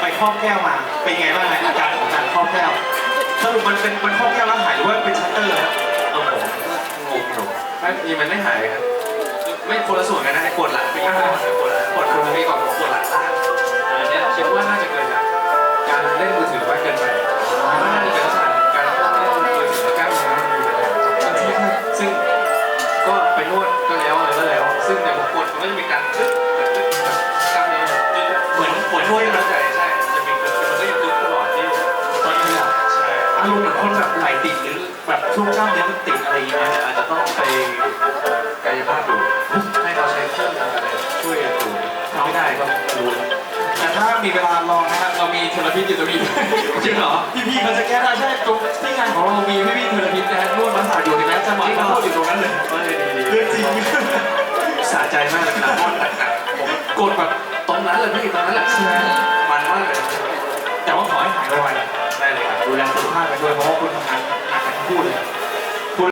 ไปครอบแก้วมา เป็นไงบ้างฮะอาการของการครอบแก้วสรุปมันเป็นมันครอบแก้วแล้วหายหรือว่าเป็นชัตเตอร์ครับเออผมก็งงอยู่ไม่มีมันไม่หายครับไม่คนละส่วนกันนะไอ้ปวดหลังไม่ใช่ปวดหลังปวดคนละที่ก่อนปวดหลังล่างเออเนี่ยคิดว่าน่าจะเกิดจากการเล่นมือถือมากเกินไปมันน่าจะเป็นลักษณะของการเล่นมือถือแล้วกล้ามเนื้อมันมีปัญหาซึ่งก็ไปนวดก็แล้วอะไรก็แล้ว ซึ่งแต่ผมปวดมันก็จะมี คนแบบไหลติดหรือแบบช่วงกล้ามเนื้อมันติดอะไรอย่างเงี้ยอาจจะต้องไปกายภาพดูให้เขาใช้เครื่องอะไรช่วยดูไม่ได้ก็รู้แต่ถ้ามีเวลาลองนะครับเรามีเทอรพิสอยู่ตรงนี้จริงเหรอพี่ๆเขาจะแก้ได้ใช่ตรงที่งานของเรามีพี่ๆเทอรพิสนะฮะนวดมาสาดอยู่เห็นไหมจังหวะที่เขาพูดอยู่ตรงนั้นเลยเออดีดีเรื่องจริงสะใจมากเลยนะนวดหนักๆผมกดแบบตรงนั้นเลยพี่ตรงนั้นแหละมันมากเลย ห้หายไวๆได้เลยครับดูแลสุขภาพกันด้วยเพราะว่าคุณทำงาน